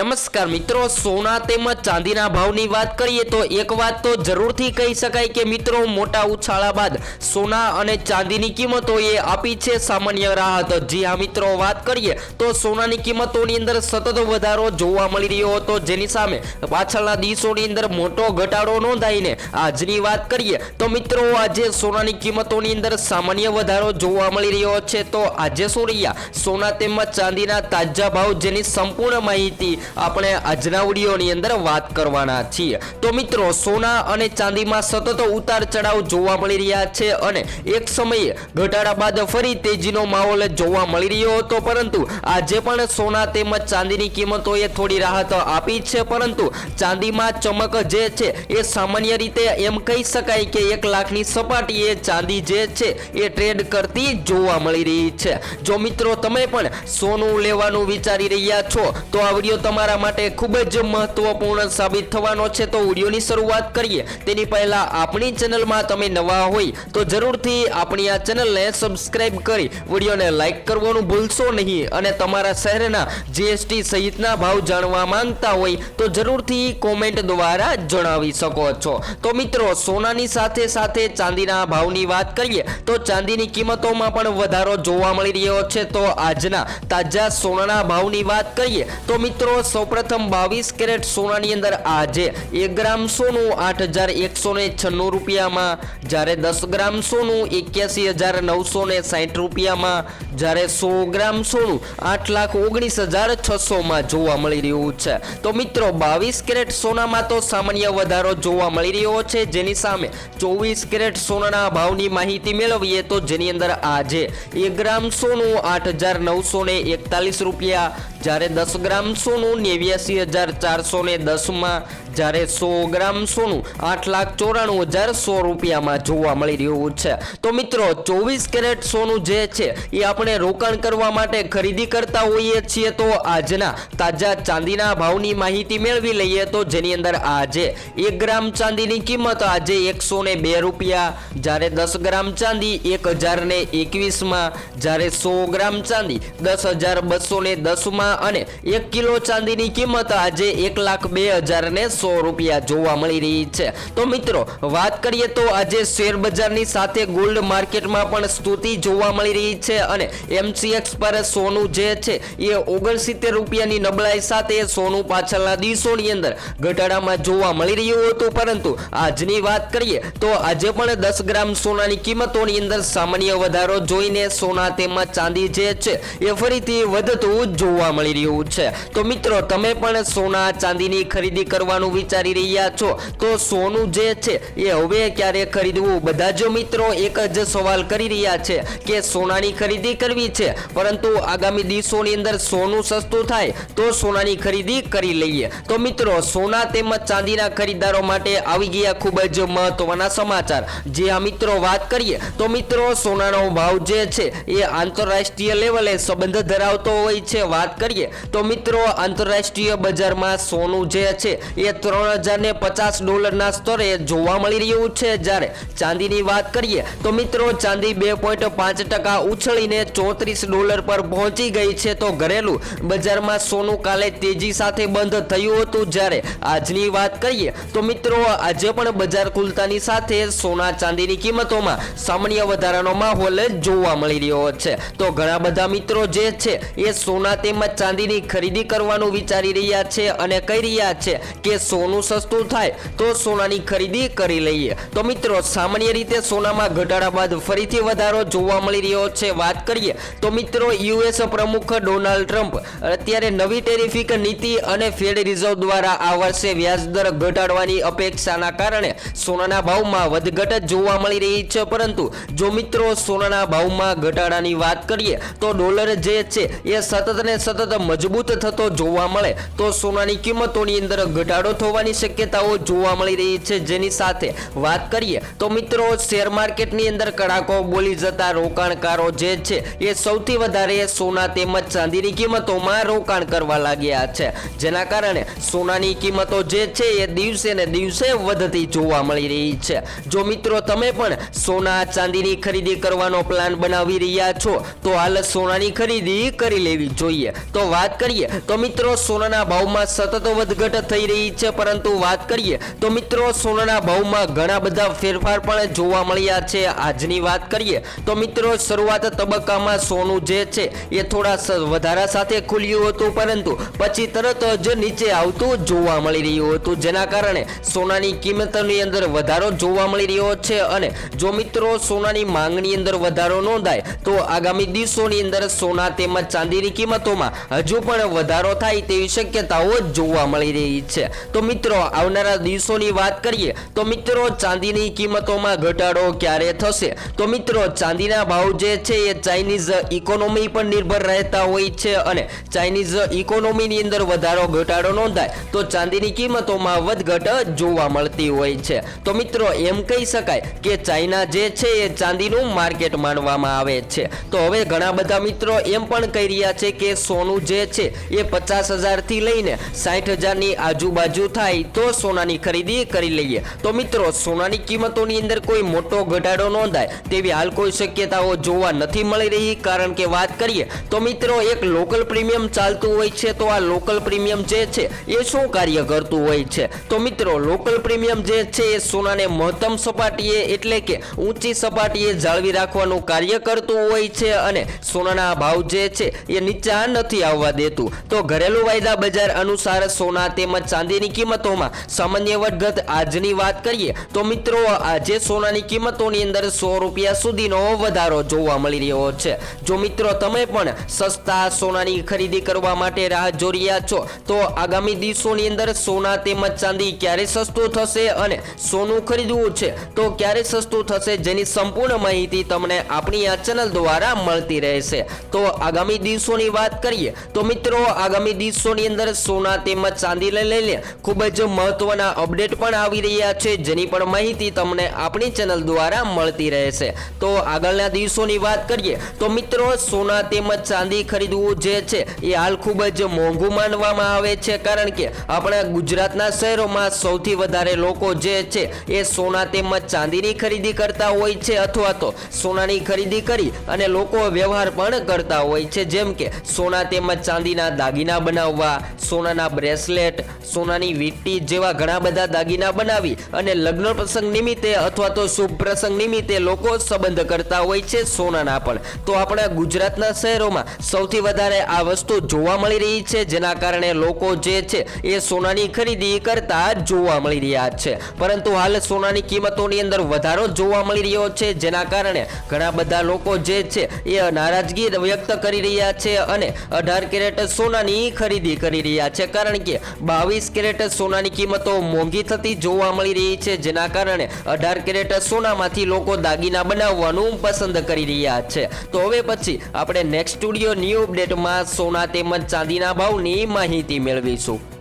નમસ્કાર મિત્રો, સોના તેમજ ચાંદીના ભાવની વાત કરીએ તો એક વાત તો જરૂરથી કહી શકાય કે મિત્રો, મોટા ઉછાળા બાદ સોના અને ચાંદીની કિંમતોએ આપી છે સામાન્ય રાહત. જી હા મિત્રો, વાત કરીએ તો સોનાની કિંમતોની અંદર સતત વધારો જોવા મળી રહ્યો હતો. જેની સામે પાછળના દિવસોની અંદર મોટો ઘટાડો નોંધાઈને આજની વાત કરીએ તો મિત્રો, આજે સોનાની કિંમતોની અંદર સામાન્ય વધારો જોવા મળી રહ્યો છે. તો આજે શું રહ્યા? સોના તેમજ ચાંદીના તાજા ભાવ જેની સંપૂર્ણ માહિતી આપણે આજના વિડીયોની અંદર વાત કરવાના છીએ. તો મિત્રો, સોના અને ચાંદીમાં સતત ઉતાર ચઢાવ જોવા મળી રહ્યા છે અને એક સમયે ઘટાડા બાદ ફરી તેજીનો માહોલ જોવા મળી રહ્યો હતો. પરંતુ આજે પણ સોના તેમજ ચાંદીની કિંમતોએ થોડી રાહત આપી છે. પરંતુ ચાંદીમાં ચમક જે છે એ સામાન્ય રીતે એમ કહી શકાય કે એક લાખની સપાટીએ ચાંદી જે છે એ ટ્રેડ કરતી જોવા મળી રહી છે. જો મિત્રો, તમે પણ સોનું લેવાનું વિચારી રહ્યા છો, તો આ વીડિયો તમારા માટે ખૂબ જ મહત્વપૂર્ણ સાબિત થવાનો છે. તો વિડીયોની શરૂઆત કરીએ. તેની પહેલા આપણી ચેનલમાં તમે નવા હોય તો જરૂરથી આપણી આ ચેનલને સબસ્ક્રાઈબ કરી વિડીયોને લાઇક કરવાનું ભૂલશો નહીં અને તમારા શહેરના જીએસટી સહિતના ભાવ જાણવા માંગતા હોય તો જરૂરથી કોમેન્ટ દ્વારા જણાવી શકો છો. તો મિત્રો, સોનાની સાથે સાથે ચાંદીના ભાવની વાત કરીએ તો ચાંદીની કિંમતોમાં પણ વધારો જોવા મળી રહ્યો છે. તો આજના તાજા સોનાના ભાવની વાત કરીએ તો મિત્રો સૌપ્રથમ બાવીસ કેરેટ સોનાની અંદર આજે એક ગ્રામ સોનું આઠ હજાર એકસો ને છન્નું રૂપિયામાં, જ્યારે દસ ગ્રામ સોનું એક્યાસી હજાર નવસો ને સાઠ રૂપિયામાં, જ્યારે સો ગ્રામ સોનું આઠ લાખ ઓગણીસ હજાર છસોમાં જોવા મળી રહ્યું છે. તો મિત્રો, બાવીસ કેરેટ સોનામાં તો સામાન્ય વધારો જોવા મળી રહ્યો છે. જેની સામે ચોવીસ કેરેટ સોનાના ભાવની માહિતી મેળવીએ તો જેની અંદર આજે એક ગ્રામ સોનું આઠ હજાર નવસો એકતાલીસ રૂપિયા, જ્યારે દસ ગ્રામ સોનું નેવ્યાસી હજાર ચારસો ને દસમાં જ્યારે સો ગ્રામ સોનું આઠ લાખ ચોરાણું હજાર સો રૂપિયામાં જોવા મળી રહ્યું છે. તો મિત્રો, ચોવીસ કેરેટ સોનું જે છે, એ આપણે રોકાણ કરવા માટે ખરીદી કરતા હોઈએ છીએ તો આજના તાજા ચાંદીના ભાવની માહિતી મેળવી લઈએ તો જેની અંદર આજે એક ગ્રામ ચાંદીની કિંમત આજે એકસો ને બે રૂપિયા, જ્યારે દસ ગ્રામ ચાંદી એક હજાર ને એકવીસમાં, જ્યારે સો ગ્રામ ચાંદી દસ હજાર બસો ને દસમાં અને એક કિલો ચાંદીની કિંમત આજે એક લાખ બે હજાર ને સો રૂપિયા જોવા મળી રહી છે. તો મિત્રો, વાત કરીએ તો આજે શેર બજારની સાથે ગોલ્ડ માર્કેટમાં પણ સ્તુતિ જોવા મળી રહી છે અને એમસીએક્સ પર સોનું જે છે, એ ઓગણસિત્તેર રૂપિયાની નબળાઈ સાથે સોનું પાછળના દિવસોની અંદર ઘટાડામાં જોવા મળી રહ્યું હતું. પરંતુ આજની વાત કરીએ તો આજે પણ દસ ગ્રામ સોનાની કિંમતોની અંદર સામાન્ય વધારો જોઈને સોના તેમજ ચાંદી જે છે, એ ફરીથી વધતું જોવા મળી રહ્યું છે. તો મિત્રો તમે પણ સોના ચાંદીની ખરીદી કરવાનું વિચારી રહ્યા છો. તો સોનું જે છે, એ હવે ક્યારે ખરીદવું? બધા જ મિત્રો એક જ સવાલ કરી રહ્યા છે કે સોનાની ખરીદી કરવી છે, પરંતુ આગામી દિવસોની અંદર સોનું સસ્તું થાય તો સોનાની ખરીદી કરી લઈએ. તો મિત્રો, સોના તેમજ ચાંદીના ખરીદદારો માટે આવી ગયા ખૂબ જ મહત્વના સમાચાર. જે આ મિત્રો વાત કરીએ, તો મિત્રો, સોનાનો ભાવ જે છે, એ આંતરરાષ્ટ્રીય લેવલે સંબંધ ધરાવતો હોય છે. વાત કરીએ, તો મિત્રો આંતરરાષ્ટ્રીય બજારમાં સોનું જે છે એ ત્રણ હજાર ને પચાસ ડોલરના સ્તરે જોવા મળી રહ્યું છે. જ્યારે ચાંદીની વાત કરીએ તો મિત્રો ચાંદી બે પોઈન્ટ પાંચ ટકા ઉછળીને ચોત્રીસ ડોલર પર પહોંચી ગઈ છે. તો ઘરેલું બજારમાં સોનું કાલે તેજી સાથે બંધ થયું હતું. જ્યારે આજની વાત કરીએ તો મિત્રો આજે પણ બજાર ખુલતાની સાથે સોના ચાંદીની કિંમતોમાં સામાન્ય વધારાનો માહોલ જોવા મળી રહ્યો છે. તો ઘણા બધા મિત્રો જે છે એ સોના તેમજ ચાંદીની ખરીદી કરવાનું વિચારી રહ્યા છે અને કહી રહ્યા છે કે સોનું સસ્તું થાય તો સોનાની ખરીદી કરી લઈએ. તો મિત્રો, સામાન્ય રીતે સોનામાં ઘટાડા બાદ ફરીથી વધારો જોવા મળી રહ્યો છે. વાત કરીએ તો મિત્રો, યુએસ પ્રમુખ ડોનાલ્ડ ટ્રમ્પ અત્યારે નવી ટેરિફિક નીતિ અને ફેડ રિઝર્વ દ્વારા આ વર્ષે વ્યાજદર ઘટાડવાની અપેક્ષાના કારણે સોનાના ભાવમાં વધઘટ જોવા મળી રહી છે. પરંતુ જો મિત્રો સોનાના ભાવમાં ઘટાડાની વાત કરીએ તો ડોલર જે છે એ સતત ને સતત મજબૂત થતો જોવા મળે. તો સોનાની કિંમતોની અંદર ઘટાડો થવાની શક્યતાઓ જોવા મળી રહી છે. જેની સાથે વાત કરીએ તો મિત્રો, શેર માર્કેટની અંદર કડાકો, બોલી જતા રોકાણકારો જે છે, એ સૌથી વધારે સોના તેમજ ચાંદીની કિંમતોમાં રોકાણ કરવા લાગ્યા છે. જેના કારણે સોનાની કિંમતો જે છે, એ દિવસે ને દિવસે વધતી જોવા મળી રહી છે. જો મિત્રો, તમે પણ સોના, ચાંદીની ખરીદી કરવાનો પ્લાન બનાવી રહ્યા છો, તો હાલ સોનાની ખરીદી કરી લેવી જોઈએ. તો વાત કરીએ તો મિત્રો સોનાના ભાવમાં સતત વધઘટ થઈ રહી છે, પરંતુ વાત કરીએ તો મિત્રો, સોનાના ભાવમાં ઘણા બધા ફેરફાર પણ જોવા મળ્યા છે. આજની વાત કરીએ તો મિત્રો, શરૂઆત તબક્કામાં સોનું જે છે, એ થોડા વધારા સાથે ખુલ્યું હતું, પરંતુ પછી તરત જ નીચે આવતું જોવા મળી રહ્યું હતું, જેના કારણે સોનાની કિંમતની અંદર વધારો જોવા મળી રહ્યો છે. અને જો મિત્રો, સોનાની માંગની અંદર વધારો નોંધાય, તો આગામી દિવસોની અંદર સોના તેમજ ચાંદીની કિંમતોમાં હજુ પણ વધારો થાય તેવી શક્યતાઓ જોવા મળી રહી છે. તો મિત્રો, આવનારા દિવસોની વાત કરીએ, તો મિત્રો, ચાંદીની કિંમતોમાં ઘટાડો ક્યારે થશે? તો મિત્રો, ચાંદીના ભાવ જે છે એ ચાઇનીઝ ઇકોનોમી પર નિર્ભર રહેતા હોય છે અને ચાઇનીઝ ઇકોનોમીની અંદર વધારો ઘટાડો નોંધાય, તો ચાંદીની કિંમતોમાં વધઘટ જોવા મળતી હોય છે. તો મિત્રો, એમ કહી શકાય કે ચાઇના જે છે એ ચાંદીનું માર્કેટ માનવામાં આવે છે. તો હવે ઘણા બધા મિત્રો એમ પણ કહી રહ્યા છે કે સોનું જે છે એ પચાસ હજારથી લઈને સાઠ હજારની આજુબાજુ થાય તો સોનાની ખરીદી કરી લઈએ. તો મિત્રો, સોનાની કિંમતોની અંદર કોઈ મોટો ઘટાડો નોંધાય તેવી હાલ કોઈ શક્યતાઓ જોવા નથી મળી રહી. કારણ કે વાત કરીએ તો મિત્રો, એક લોકલ પ્રીમિયમ ચાલતું હોય છે તો આ લોકલ પ્રીમિયમ જે છે એ શું કાર્ય કરતું હોય છે? તો મિત્રો, લોકલ પ્રીમિયમ જે છે એ સોનાને મહત્તમ સપાટીએ એટલે કે ઊંચી સપાટીએ જાળવી રાખવાનું કાર્ય કરતું હોય છે અને સોનાના ભાવ જે છે એ નીચા નથી આવવા દેતું. તો ઘરેલું વાયદા બજાર અનુસાર સોના તેમજ ચાંદીની કિંમતોમાં સામાન્ય વધઘટ આજની વાત કરીએ તો મિત્રો, આજે સોનાની કિંમતોની અંદર સો રૂપિયા સુધીનો વધારો જોવા મળી રહ્યો છે. જો મિત્રો, તમે પણ સસ્તા સોનાની ખરીદી કરવા માટે રાહ જોઈ રહ્યા છો, તો આગામી દિવસોની અંદર સોના તેમજ ચાંદી ક્યારે સસ્તું થશે અને સોનું ખરીદવું છે, તો ક્યારે સસ્તું થશે જેની સંપૂર્ણ માહિતી તમને આપણી આ ચેનલ દ્વારા મળતી રહેશે. તો આગામી દિવસોની વાત કરીએ તો મિત્રો, આગામી દિવસોની અંદર સોના તેમજ ચાંદીને લઈને ખૂબ જ મહત્વના અપડેટ પણ આવી રહ્યા છે, જેની પણ માહિતી તમને આપણી ચેનલ દ્વારા મળતી રહેશે. તો આગળના દિવસોની વાત કરીએ, તો મિત્રો સોના તેમજ ચાંદી ખરીદવું જે છે, એ હાલ ખૂબ જ મોંઘું માનવામાં આવે છે, કારણ કે આપણા ગુજરાતના શહેરોમાં સૌથી વધારે લોકો જે છે, એ સોના તેમજ ચાંદીની ખરીદી કરતા હોય છે, અથવા તો સોનાની ખરીદી કરી અને લોકો વ્યવહાર પણ કરતા હોય છે. જેમ કે સોના તેમજ ચાંદીના દાગીના બનાવવા સોનાના બ્રેસલેટ, સોનાની વીંટી જેવા ઘણા બધા દાગીના બનાવી અને લગ્ન પ્રસંગ નિમિત્તે અથવા તો શુભ પ્રસંગ નિમિત્તે લોકો સંબંધ કરતા હોય છે સોનાના પણ. તો આપણા ગુજરાતના શહેરોમાં સૌથી વધારે આ વસ્તુ જોવા મળી રહી છે, જેના કારણે લોકો જે છે એ સોનાની ખરીદી કરતા જોવા મળી રહ્યા છે. પરંતુ હાલ સોનાની કિંમતોની અંદર વધારો જોવા મળી રહ્યો છે, જેના કારણે ઘણા બધા લોકો જે છે એ નારાજગી વ્યક્ત કરી રહ્યા છે અને અઢાર કેરેટ સોનાની ખરીદી કરી રહ્યા છે કારણ કે બાવીસ કેરેટ સોનાની કિંમતો મોંઘી થતી જોવા મળી રહી છે, જેના કારણે અઢાર કેરેટ સોનામાંથી લોકો દાગીના બનાવવાનું પસંદ કરી રહ્યા છે. તો હવે પછી આપણે નેક્સ્ટ સ્ટુડિયો ન્યૂ અપડેટમાં સોના તેમજ ચાંદીના ભાવની માહિતી મેળવીશું.